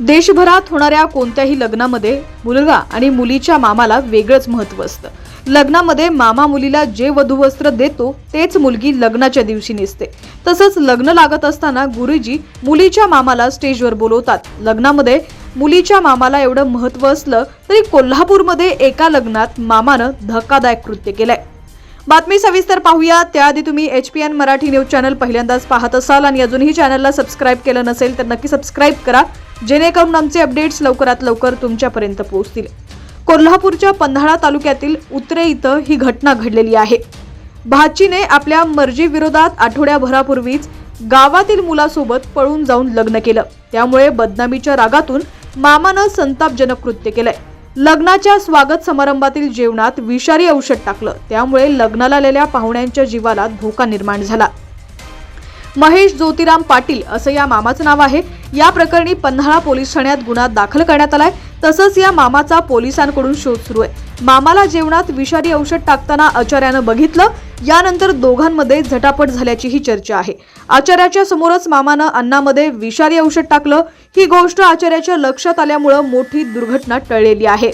देशभरात होणाऱ्या कोणत्याही लग्नामध्ये मुलगा आणि मुलीच्या मामाला वेगळंच महत्त्व असतं. लग्नामध्ये मामा मुलीला जे वधूवस्त्र देतो तेच मुलगी लग्नाच्या दिवशी नेसते. तसंच लग्न लागत असताना गुरुजी मुलीच्या मामाला स्टेजवर बोलवतात. लग्नामध्ये मुलीच्या मामाला एवढं महत्त्व असलं तरी कोल्हापूरमध्ये एका लग्नात मामानं धक्कादायक कृत्य केलंय. बातमी सविस्तर पाहूया. त्याआधी तुम्ही H P N Marathi news channel पहिल्यांदाच पाहत असाल आणि अजूनही चॅनलला सबस्क्राईब केलं नसेल तर नक्की सबस्क्राईब करा. जेणेकरून आमचे अपडेट्स लवकरात लवकर तुमच्यापर्यंत पोहोचतील. कोल्हापूरच्या पंधाळा तालुक्यातील उतरे इथं ही घटना घडलेली आहे. भाचीने आपल्या मर्जीविरोधात आठवड्याभरापूर्वीच गावातील मुलासोबत पळून जाऊन लग्न केलं. त्यामुळे बदनामीच्या रागातून मामानं संतापजनक कृत्य केलंय. लग्नाच्या स्वागत समारंभातील जेवणात विषारी औषध टाकलं. त्यामुळे लग्नाला आलेल्या पाहुण्यांच्या जीवाला धोका निर्माण झाला. महेश ज्योतिराम पाटील असं या मामाचं नाव आहे. या प्रकरणी पन्हाळा पोलीस ठाण्यात गुन्हा दाखल करण्यात आलाय. तसंच या मामाचा पोलिसांकडून शोध सुरू आहे. मामाला जेवणात विषारी औषध टाकताना आचार्यानं बघितलं. यानंतर दोघांमध्ये झटापट झाल्याचीही चर्चा आहे. आचार्याच्या समोरच मामानं अन्नामध्ये विषारी औषध टाकलं. ही गोष्ट आचार्याच्या लक्षात आल्यामुळं मोठी दुर्घटना टळलेली आहे.